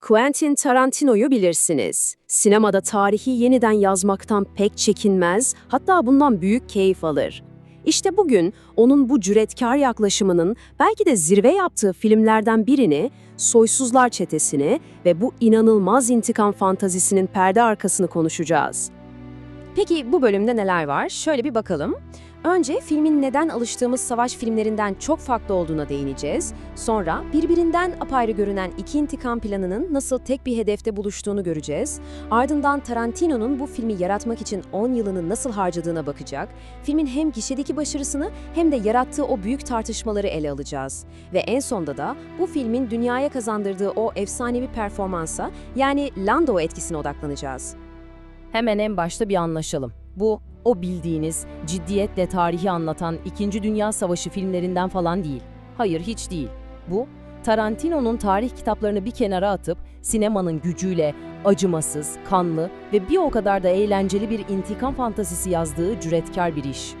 Quentin Tarantino'yu bilirsiniz. Sinemada tarihi yeniden yazmaktan pek çekinmez, hatta bundan büyük keyif alır. İşte bugün onun bu cüretkar yaklaşımının belki de zirve yaptığı filmlerden birini, Soysuzlar Çetesi'ni ve bu inanılmaz intikam fantazisinin perde arkasını konuşacağız. Peki bu bölümde neler var? Şöyle bir bakalım. Önce filmin neden alıştığımız savaş filmlerinden çok farklı olduğuna değineceğiz. Sonra birbirinden apayrı görünen iki intikam planının nasıl tek bir hedefte buluştuğunu göreceğiz. Ardından Tarantino'nun bu filmi yaratmak için 10 yılını nasıl harcadığına bakacak. Filmin hem gişedeki başarısını hem de yarattığı o büyük tartışmaları ele alacağız. Ve en sonda da bu filmin dünyaya kazandırdığı o efsanevi performansa yani Lando etkisine odaklanacağız. Hemen en başta bir anlaşalım. Bu, o bildiğiniz, ciddiyetle tarihi anlatan İkinci Dünya Savaşı filmlerinden falan değil. Hayır, hiç değil. Bu, Tarantino'nun tarih kitaplarını bir kenara atıp, sinemanın gücüyle, acımasız, kanlı ve bir o kadar da eğlenceli bir intikam fantazisi yazdığı cüretkar bir iş.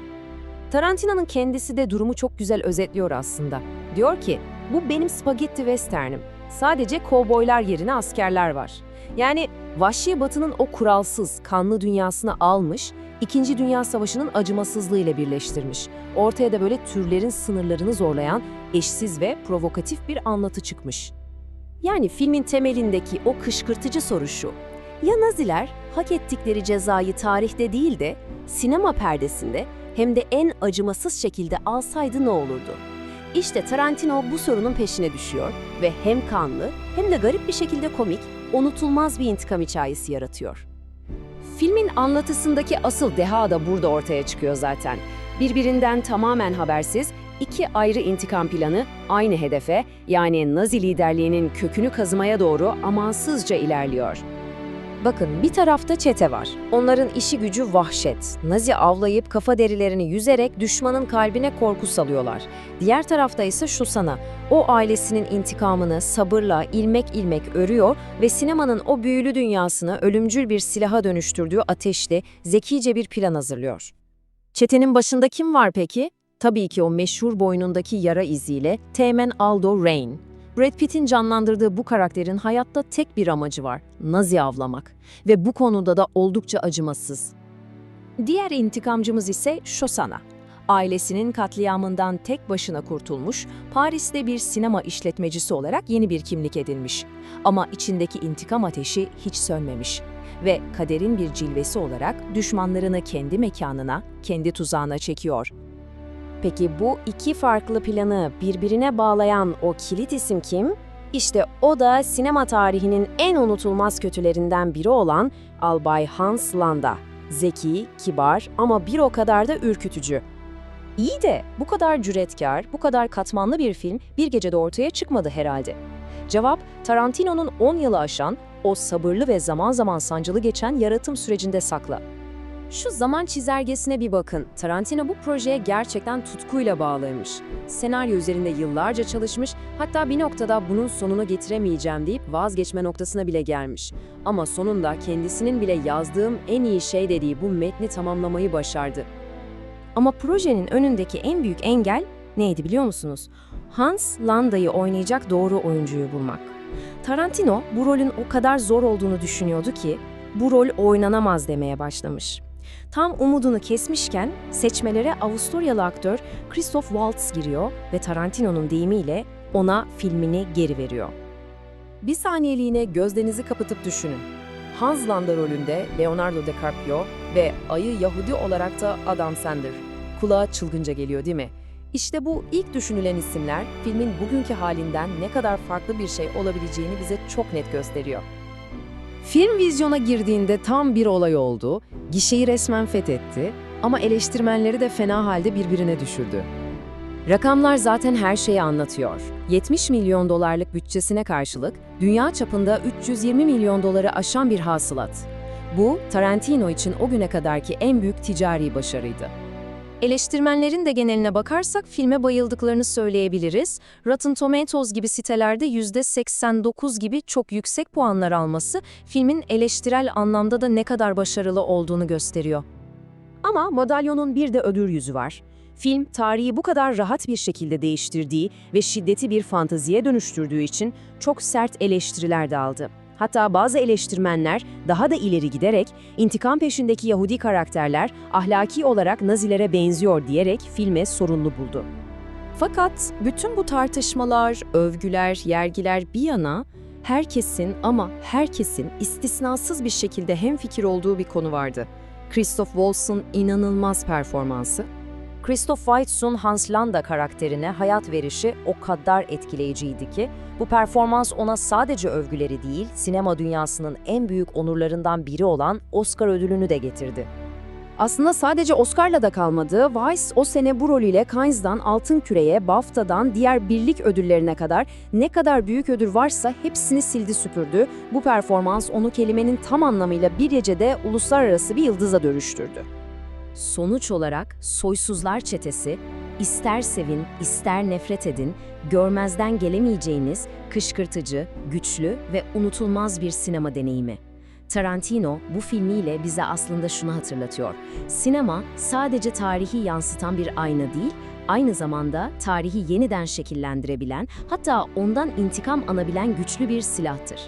Tarantino'nun kendisi de durumu çok güzel özetliyor aslında. Diyor ki, bu benim spagetti westernim. Sadece kovboylar yerine askerler var. Yani Vahşi Batı'nın o kuralsız, kanlı dünyasını almış, İkinci Dünya Savaşı'nın acımasızlığıyla birleştirmiş. Ortaya da böyle türlerin sınırlarını zorlayan, eşsiz ve provokatif bir anlatı çıkmış. Yani filmin temelindeki o kışkırtıcı soru şu. Ya Naziler hak ettikleri cezayı tarihte değil de sinema perdesinde hem de en acımasız şekilde alsaydı ne olurdu? İşte Tarantino bu sorunun peşine düşüyor ve hem kanlı hem de garip bir şekilde komik, unutulmaz bir intikam hikayesi yaratıyor. Filmin anlatısındaki asıl deha da burada ortaya çıkıyor zaten. Birbirinden tamamen habersiz iki ayrı intikam planı aynı hedefe yani Nazi liderliğinin kökünü kazımaya doğru amansızca ilerliyor. Bakın bir tarafta çete var. Onların işi gücü vahşet. Nazi avlayıp kafa derilerini yüzerek düşmanın kalbine korku salıyorlar. Diğer tarafta ise şu sana. O ailesinin intikamını sabırla ilmek ilmek örüyor ve sinemanın o büyülü dünyasını ölümcül bir silaha dönüştürdüğü ateşli, zekice bir plan hazırlıyor. Çetenin başında kim var peki? Tabii ki o meşhur boynundaki yara iziyle Teğmen Aldo Rain. Brad Pitt'in canlandırdığı bu karakterin hayatta tek bir amacı var, Nazi avlamak. Ve bu konuda da oldukça acımasız. Diğer intikamcımız ise Shosanna. Ailesinin katliamından tek başına kurtulmuş, Paris'te bir sinema işletmecisi olarak yeni bir kimlik edinmiş. Ama içindeki intikam ateşi hiç sönmemiş. Ve kaderin bir cilvesi olarak düşmanlarını kendi mekanına, kendi tuzağına çekiyor. Peki bu iki farklı planı birbirine bağlayan o kilit isim kim? İşte o da sinema tarihinin en unutulmaz kötülerinden biri olan Albay Hans Landa. Zeki, kibar ama bir o kadar da ürkütücü. İyi de bu kadar cüretkar, bu kadar katmanlı bir film bir gecede ortaya çıkmadı herhalde. Cevap, Tarantino'nun 10 yılı aşan, o sabırlı ve zaman zaman sancılı geçen yaratım sürecinde saklı. Şu zaman çizelgesine bir bakın. Tarantino bu projeye gerçekten tutkuyla bağlıymış. Senaryo üzerinde yıllarca çalışmış, hatta bir noktada bunun sonunu getiremeyeceğim deyip vazgeçme noktasına bile gelmiş. Ama sonunda kendisinin bile yazdığım en iyi şey dediği bu metni tamamlamayı başardı. Ama projenin önündeki en büyük engel neydi biliyor musunuz? Hans Landa'yı oynayacak doğru oyuncuyu bulmak. Tarantino bu rolün o kadar zor olduğunu düşünüyordu ki bu rol oynanamaz demeye başlamış. Tam umudunu kesmişken seçmelere Avusturyalı aktör Christoph Waltz giriyor ve Tarantino'nun deyimiyle ona filmini geri veriyor. Bir saniyeliğine gözlerinizi kapatıp düşünün. Hans Landa rolünde Leonardo DiCaprio ve ayı Yahudi olarak da Adam Sandler. Kulağa çılgınca geliyor değil mi? İşte bu ilk düşünülen isimler filmin bugünkü halinden ne kadar farklı bir şey olabileceğini bize çok net gösteriyor. Film vizyona girdiğinde tam bir olay oldu, gişeyi resmen fethetti ama eleştirmenleri de fena halde birbirine düşürdü. Rakamlar zaten her şeyi anlatıyor. 70 milyon dolarlık bütçesine karşılık dünya çapında 320 milyon doları aşan bir hasılat. Bu, Tarantino için o güne kadarki en büyük ticari başarıydı. Eleştirmenlerin de geneline bakarsak filme bayıldıklarını söyleyebiliriz. Rotten Tomatoes gibi sitelerde %89 gibi çok yüksek puanlar alması filmin eleştirel anlamda da ne kadar başarılı olduğunu gösteriyor. Ama madalyonun bir de öbür yüzü var. Film, tarihi bu kadar rahat bir şekilde değiştirdiği ve şiddeti bir fantaziye dönüştürdüğü için çok sert eleştiriler de aldı. Hatta bazı eleştirmenler daha da ileri giderek intikam peşindeki Yahudi karakterler ahlaki olarak Nazilere benziyor diyerek filme sorunlu buldu. Fakat bütün bu tartışmalar, övgüler, yergiler bir yana herkesin ama herkesin istisnasız bir şekilde hemfikir olduğu bir konu vardı. Christoph Waltz'ın inanılmaz performansı. Christoph Waltz'un Hans Landa karakterine hayat verişi o kadar etkileyiciydi ki, bu performans ona sadece övgüleri değil, sinema dünyasının en büyük onurlarından biri olan Oscar ödülünü de getirdi. Aslında sadece Oscar'la da kalmadı. Weiss o sene bu rolüyle Cannes'dan Altın Küre'ye, BAFTA'dan diğer birlik ödüllerine kadar ne kadar büyük ödül varsa hepsini sildi süpürdü. Bu performans onu kelimenin tam anlamıyla bir gecede uluslararası bir yıldıza dönüştürdü. Sonuç olarak soysuzlar çetesi, ister sevin, ister nefret edin, görmezden gelemeyeceğiniz, kışkırtıcı, güçlü ve unutulmaz bir sinema deneyimi. Tarantino bu filmiyle bize aslında şunu hatırlatıyor. Sinema sadece tarihi yansıtan bir ayna değil, aynı zamanda tarihi yeniden şekillendirebilen, hatta ondan intikam anabilen güçlü bir silahtır.